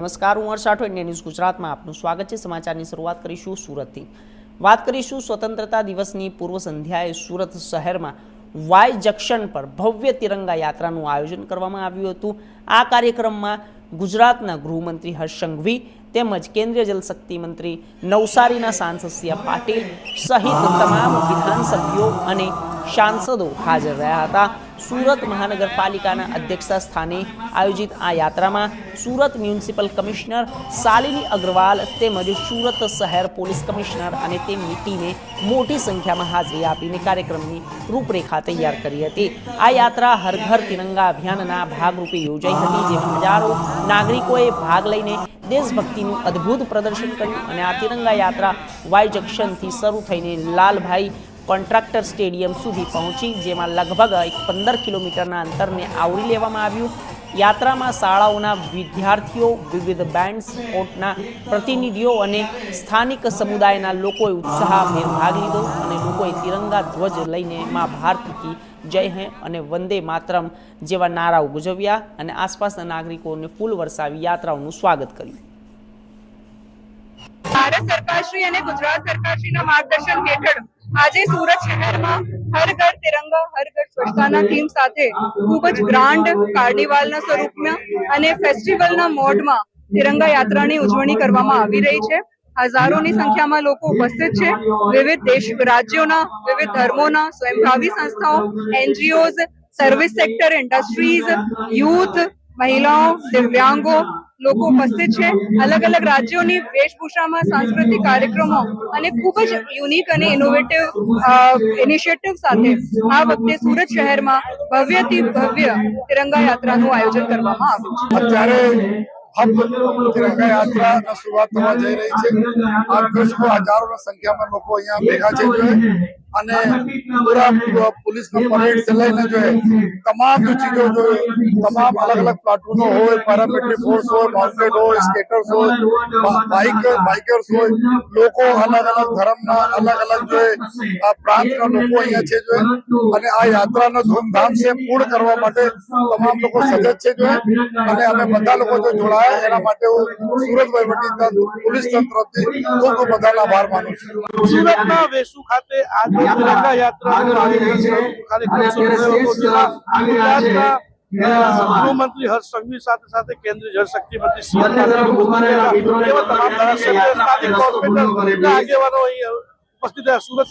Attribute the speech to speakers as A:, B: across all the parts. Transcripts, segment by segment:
A: નમસ્કાર હું હર્ષ India news ગુજરાતમાં આપનું સ્વાગત છે. સમાચારની શરૂઆત કરીશું સુરતથી. વાત કરીશું સ્વતંત્રતા દિવસની પૂર્વ સંધ્યાએ સુરત શહેરમાં વાય જંકશન પર ભવ્ય તિરંગા યાત્રાનું આયોજન કરવામાં આવ્યું હતું. આ કાર્યક્રમમાં ગુજરાતના ગૃહમંત્રી હર્ષ સંઘવી તેમજ કેન્દ્રીય જલશક્તિ મંત્રી નવસારીના સાંસદ સી પાટીલ સહિત તમામ વિધાનસભ્યો અને સાંસદો હાજર રહ્યા હતા. સુરત મહાનગરપાલિકાના અધ્યક્ષતા સ્થાને આયોજિત આ યાત્રામાં સુરત મ્યુનિસિપલ કમિશનર શાલિની અગ્રવાલ તેમજ સુરત શહેર પોલીસ કમિશનર અને તેમની ટીમે મોટી સંખ્યામાં હાજરી આપીને કાર્યક્રમની રૂપરેખા તૈયાર કરી હતી. આ યાત્રા હર ઘર તિરંગા અભિયાનના ભાગરૂપે યોજાઈ હતી, જેમાં હજારો નાગરિકોએ ભાગ લઈને દેશભક્તિનું અદ્ભુત પ્રદર્શન કર્યું અને આ તિરંગા યાત્રા વાય જંકશનથી શરૂ થઈને લાલભાઈ કોન્ટ્રાક્ટર સ્ટેડિયમ સુધી પહોંચી, જેમાં લગભગ એક પંદર કિલોમીટરના અંતરને આવરી લેવામાં આવ્યું. યાત્રામાં શાળાઓના વિદ્યાર્થીઓ, વિવિધ બેન્ડ સ્પોર્ટના પ્રતિનિધિઓ અને સ્થાનિક સમુદાયના લોકોએ ઉત્સાહભેર ભાગ લીધો અને લોકોએ તિરંગા ધ્વજ લઈને મા ભારતીથી જય હે અને વંદે માતરમ જેવા નારાઓ ગુજવ્યા અને આસપાસના નાગરિકોને ફૂલ વરસાવી યાત્રાઓનું સ્વાગત કર્યું.
B: ભારત સરકારશ્રી અને ગુજરાત સરકારશ્રીના માર્ગદર્શન હેઠળ આજે સુરત શહેરમાં હર ઘર તિરંગા હર ઘર સ્વચ્છતાના થીમ સાથે ખૂબ જ ગ્રાન્ડ કાર્નિવાલના સ્વરૂપમાં અને ફેસ્ટિવલના મોડમાં તિરંગા યાત્રાની ઉજવણી કરવામાં આવી રહી છે. હજારોની સંખ્યામાં લોકો ઉપસ્થિત છે. વિવિધ દેશ, રાજ્યોના, વિવિધ ધર્મોના, સ્વયંભાવી સંસ્થાઓ, NGOs service sector industries youth મહિલાઓ, દિવ્યાંગો લોકો ઉપસ્થિત છે. અલગ અલગ રાજ્યોની વેશભૂષામાં સાંસ્કૃતિક કાર્યક્રમો અને ખૂબ જ યુનિક અને ઇનોવેટિવ ઇનિશિયેટિવ સાથે આ વખતે સુરત શહેરમાં ભવ્યથી ભવ્ય તિરંગા યાત્રાનું આયોજન કરવામાં આવ્યું
C: અત્યારે હબ શરૂઆત થવા જઈ રહી છે. આ સંખ્યામાં લોકો અહીંયા ભેગા છે. અને પૂરા પોલીસનો પરેડથી લઈને જો તમામ જો ચીજો જો તમામ અલગ અલગ પ્લાટૂનો હોય પેરામિલિટરી ફોર્સ હોય માઉન્ટેડ હોય સ્કેટર્સ હોય બાઇક બાઇકર્સ હોય. લોકો અલગ અલગ ધર્મના અલગ અલગ જો પ્રાંતના લોકો અહીંયા છે જો અને આ યાત્રાનો ધૂમધામ છે પૂર્ણ કરવા માટે તમામ લોકો સજજ છે જો અને અમે બધા લોકો જો જોડાયા એના માટે હું સુરત વહીવટી પોલીસ તંત્રથી ખૂબ ખૂબ બધાનો આભાર માનું છું.
D: સુરતના વેસુ ખાતે આજે ગૃહમંત્રી હર્ષ સંઘવી સાથે સાથે કેન્દ્રીય જળશક્તિ મંત્રી સી આર આગેવાનો ઉપસ્થિત રહ્યા. સુરત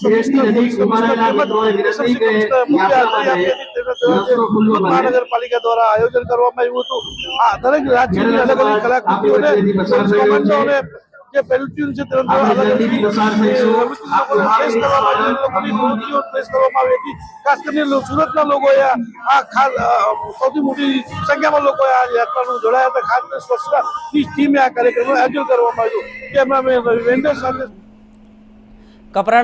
D: મહાનગરપાલિકા દ્વારા આયોજન કરવામાં આવ્યું હતું. આ દરેક રાજ્યની અલગ અલગ કલાકૃતિઓને જે પેલુટ્યુન છે તેનો પ્રેસ કરવામાં આવી હતી, લોકોની પ્રવૃત્તિઓ પ્રેસ કરવામાં આવી હતી. ખાસ કરીને સુરતના લોકોએ આ આ ખાસ સૌથી મોટી સંખ્યામાં લોકો આ યાત્રાનું જોડાયા હતા. ખાસ કરીને સ્વચ્છતાની ટીમે આ કાર્યક્રમનું આયોજન કરવામાં આવ્યું જેમાં અમે વેન્ડર સાથે
A: કપરાડા